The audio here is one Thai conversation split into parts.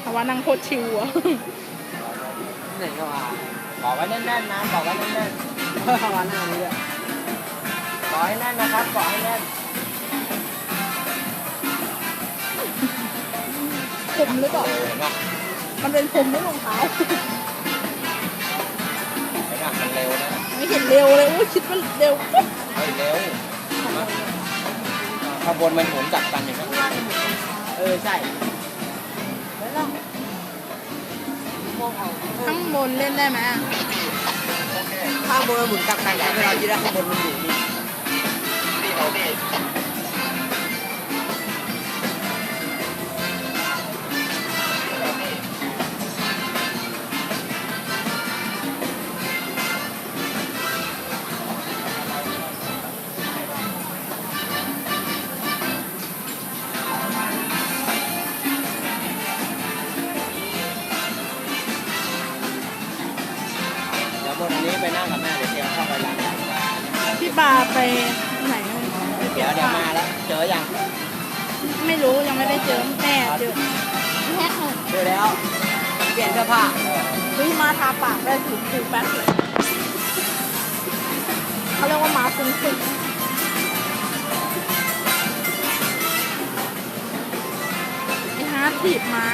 เพราะว่านั่งโคตรชิวอะไหนก็ว่าบอกไว้แน่นๆนะบอกไว้แน่นเพิ่มมาหน้านี้ด้วยๆบอกให้แน่นนะครับบอกให้แน่นผมหรือเปล่าเห็นป่ะมันเป็นผมไม่รองเท้าเห็นป่ะมันเร็วนะไม่เห็นเร็วเลยอุ้ยคิดว่าเร็วปุ๊บเฮ้ยเร็วมาข้างบนมันหมุนกลับกันอย่างนั้นเออใช่แล้วเรามองเอาข้างบนเล่นได้ไหมอะข้างบนมันหมุนกลับกันแต่เวลาที่ได้ข้างบนมันอยู่นี่เดี๋ยวบนอั นนี้ไปนั่งกับแม่เดี๋ยวเตรียมเข้าไปร้านพี่บาไปไหนไปเก็เดี๋ยบวเดี๋ยวผ้ามาแล้วเจอยังไม่รู้ยังไม่ได้เจอแม่เจอแม่เอาเจอแล้ว เปลี่ยนเสื้อผ้าเฮ้ยมาทาปากได้ถูกถูกแป๊บเลยเขาเรียกว่ามาฟุ้งฟิ้งไอ้ฮาร์ดถีบมา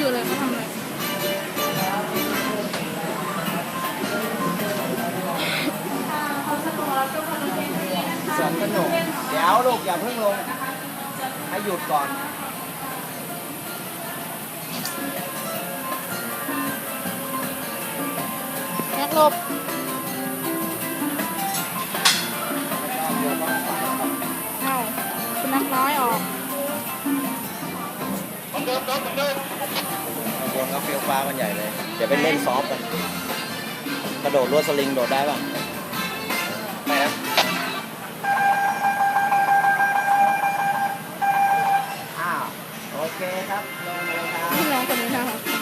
คืออะไรเขาทำอะไรสวนสนุกเดี๋ยวลูกอย่าเพิ่งลง ให้หยุดก่อนแม็กลบเอาคุณนักน้อยออกข้าง บนก็เฟี้ยวฟ้ากันใหญ่เลย เดี๋ยวไปเล่นซอฟต์กัน กระโดดลวดสลิงโดดได้ป่ะ